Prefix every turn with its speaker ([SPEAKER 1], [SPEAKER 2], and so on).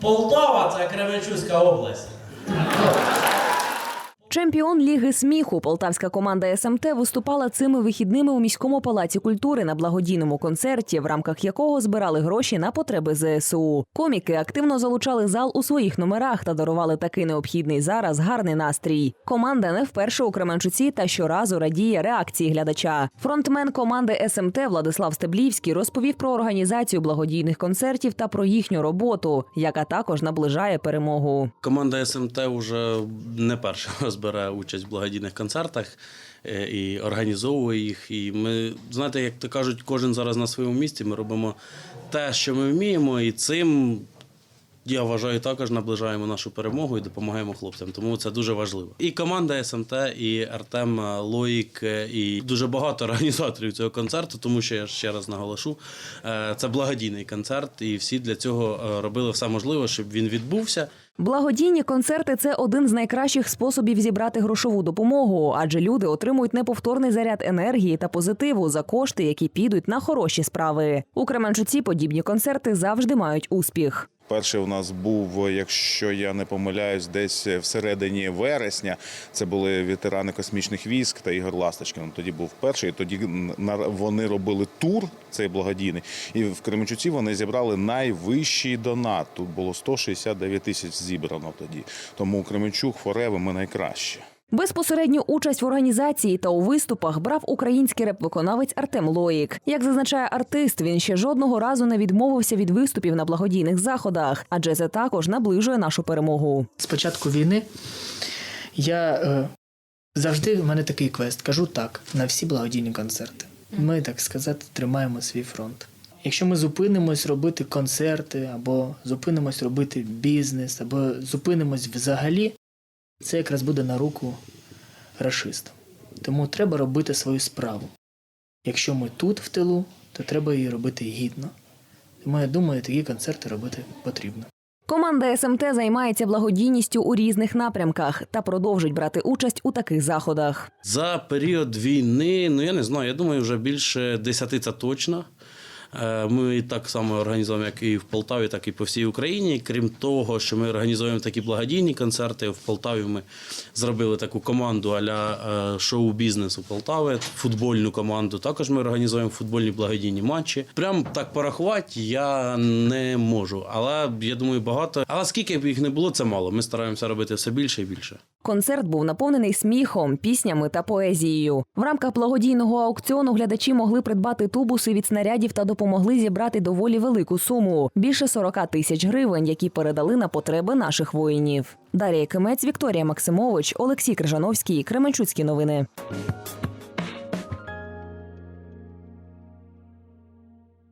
[SPEAKER 1] Полтава це Кременчуцька область.
[SPEAKER 2] Чемпіон Ліги сміху полтавська команда СМТ виступала цими вихідними у міському палаці культури на благодійному концерті, в рамках якого збирали гроші на потреби ЗСУ. Коміки активно залучали зал у своїх номерах та дарували такий необхідний зараз гарний настрій. Команда не вперше у Кременчуці та щоразу радіє реакції глядача. Фронтмен команди СМТ Владислав Стеблівський розповів про організацію благодійних концертів та про їхню роботу, яка також наближає перемогу.
[SPEAKER 3] Команда СМТ вже не перший раз бере участь в благодійних концертах е, і організовує їх. І ми, знаєте, як то кажуть, кожен зараз на своєму місці. Ми робимо те, що ми вміємо, і цим. Я вважаю, також наближаємо нашу перемогу і допомагаємо хлопцям, тому це дуже важливо. І команда СМТ, і Артем Лоїк, е, і дуже багато організаторів цього концерту, тому що я ще раз наголошу, е, це благодійний концерт, і всі для цього робили все можливе, щоб він відбувся.
[SPEAKER 2] Благодійні концерти це один з найкращих способів зібрати грошову допомогу, адже люди отримують неповторний заряд енергії та позитиву за кошти, які підуть на хороші справи. У Кременчуці подібні концерти завжди мають успіх.
[SPEAKER 4] Перший у нас був, якщо я не помиляюсь, десь всередині вересня. Це були ветерани космічних військ та Ігор Ласточкин. Тоді був перший. Тоді вони робили тур, цей благодійний. І в Кременчуці вони зібрали найвищий донат. Тут було 169 тисяч зібрано тоді. Тому Кременчук Фореви ми найкраще.
[SPEAKER 2] Безпосередню участь в організації та у виступах брав український реп-виконавець Артем Лоїк. Як зазначає артист, він ще жодного разу не відмовився від виступів на благодійних заходах, адже це також наближує нашу перемогу.
[SPEAKER 5] З початку війни я е, завжди в мене такий квест. Кажу так на всі благодійні концерти. Ми, так сказати, тримаємо свій фронт. Якщо ми зупинимось робити концерти, або зупинимось робити бізнес, або зупинимось взагалі, це якраз буде на руку рашистам. Тому треба робити свою справу. Якщо ми тут в тилу, то треба її робити гідно. Тому я думаю, такі концерти робити потрібно.
[SPEAKER 2] Команда СМТ займається благодійністю у різних напрямках та продовжить брати участь у таких заходах.
[SPEAKER 3] За період війни, ну я не знаю, я думаю, вже більше 10 це точно. Е, Ми так само організуємо як і в Полтаві, так і по всій Україні. Крім того, що ми організуємо такі благодійні концерти. В Полтаві ми зробили таку команду аля е, шоу-бізнесу Полтави, футбольну команду. Також ми організуємо футбольні благодійні матчі. Прям так порахувати я не можу. Але я думаю, багато. Але скільки б їх не було, це мало. Ми стараємося робити все більше і більше.
[SPEAKER 2] Концерт був наповнений сміхом, піснями та поезією. В рамках благодійного аукціону глядачі могли придбати тубуси від снарядів та допомогли зібрати доволі велику суму більше 40 тисяч гривень, які передали на потреби наших воїнів. Дар'я Кимець, Вікторія Максимович, Олексій Крижановський, Кременчуцькі новини.